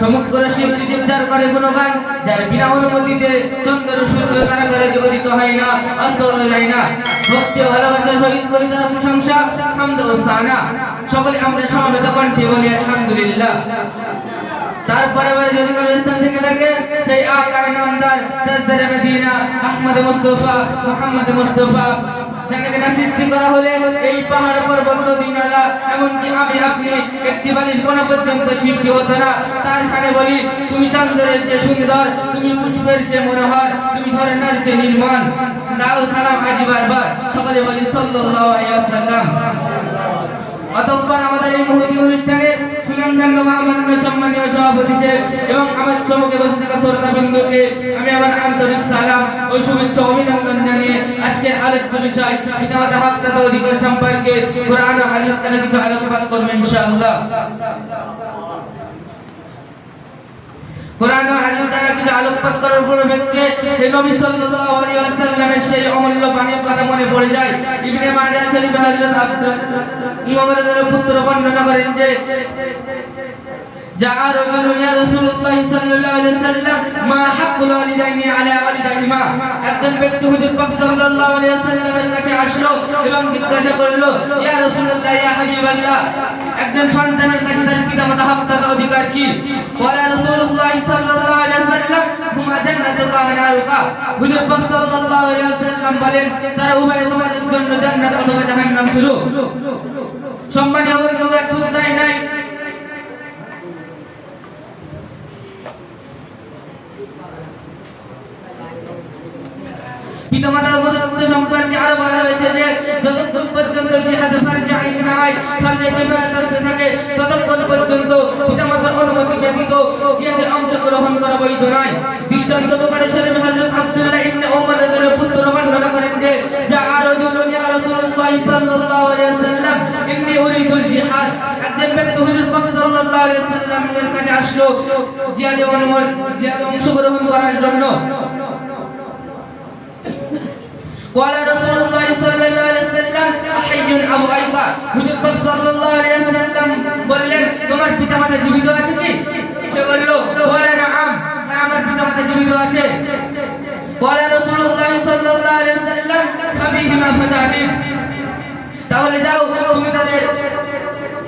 সমগ্র সৃষ্টি চিন্তার করে গুণগান, যার বিনা অনুমতিতে চন্দ্র, সূর্য কারাগারে উদিত হয় না অস্ত যায় না। ভক্তি ভালোবাসা শহীদ করি তার প্রশংসা, হামদ ও সানা। সকলে আমরা সমবেত কণ্ঠে বলি, আলহামদুলিল্লাহ। তারপরে আবার যদি কোনো স্থান থেকে থাকে, সেই আকায় নামদার তাজদারে মদিনা, আহমদ মুস্তফা, মুহাম্মদ মুস্তফা। যাকে কিনা সৃষ্টি করা হলে এই পাহাড় পর্বত, নদী, নালা এমনকি আমি আপনি একটি বালির কোনো পর্যন্ত সৃষ্টি হতো না। তার সাথে বলি, তুমি চন্দ্রের চেয়ে সুন্দর, তুমি পুষ্পের চেয়ে মনোহর, তুমি ঝর্ণার চেয়ে নির্মাণ নাও সালাম আজি বারবার। সকলে বলি, সাল্লাল্লাহু আলাইহি ওয়াসাল্লাম। অতঃপর আমাদের এই মুহূর্তে অনুষ্ঠানে সুনামধন্য মহামান্য সম্মানীয় সভাপতি এবং আমার সম্মুখে বসে থাকা শ্রোতা বিন্দুকে আমি আমার আন্তরিক সালাম ও শুভেচ্ছা অভিনন্দন জানিয়ে আজকের আলোচ্য বিষয়, পিতামাতা হক তথা অধিকার সম্পর্কে কোরআন ও হাদিস থেকে কিছু আলোকপাত করবে ইনশাআল্লাহ। কোরআন ও হাদিস কিছু আলোকপাত করার পরিপ্রেক্ষিতে এই নবী সাল্লাল্লাহু আলাইহি ওয়াসাল্লামের অমূল্য বাণীর কথা মনে যায়। ইবনে মাজাহ শরীফ হযরত আব্দুল ইমামের পুত্র বর্ণনা করেন যে جاء رجل يا رسول الله صلى الله عليه وسلم ما حق الوالدين على والديهما একজন ব্যক্তি হুজুর পাক সাল্লাল্লাহু আলাইহি ওয়াসাল্লামের কাছে আসলো এবং জিজ্ঞাসা করলো ইয়া রাসূলুল্লাহ ইয়া হাবিবাল্লাহ একজন সন্তানের কাছে তার পিতামাতা হক থাকা অধিকার কি বলা রাসূলুল্লাহ সাল্লাল্লাহু আলাইহি ওয়াসাল্লাম হুমা জান্নাতুকা ওয়া নারুকা হুজুর পাক সাল্লাল্লাহু আলাইহি ওয়াসাল্লাম বলেন তারা উভয় তোমাদের জন্য জান্নাত অথবা জাহান্নাম শুরু সম্মানীয় বন্ধুগণ শুধু তাই নাই পিতামাতার গুরুত্ব সম্পর্কে আরও বলা হয়েছে যে, যতক্ষণ পর্যন্ত জিহাদে ফারজে আইন না হয়, ফারজে কিফায়াত আসতে থাকে, ততক্ষণ পর্যন্ত পিতামাতার অনুমতি ব্যতীত জিহাদে অংশগ্রহণ করা বৈধ নয়। দৃষ্টান্ত প্রকারে শরীফ হযরত আব্দুল্লাহ ইবনে ওমর রাদিয়াল্লাহু পুত্র বর্ণনা করেন যে, যা রাজুলুন ইয়া রাসূলুল্লাহ সাল্লাল্লাহু আলাইহি ওয়াসাল্লাম ইন্নী উরিদুল জিহাদ একজন ব্যক্তি হুজুর পাক সাল্লাল্লাহু আলাইহি সাল্লামের কাছে আসলো জিহাদে অনুমোদন জিহাদে অংশগ্রহণ করার জন্য। قال رسول الله صلى الله عليه وسلم আইবা। হুজুর পাক সাল্লাল্লাহু আলাইহি সাল্লাম বললেন, তোমার পিতামাতা জীবিত আছে কি? সে বলল বলে না আম আমার পিতামাতা জীবিত আছে। বলে রাসূলুল্লাহ সাল্লাল্লাহু আলাইহি সাল্লাম ফাবিহিমা ফাতাহিন তাহলে যাও, তুমি তাদের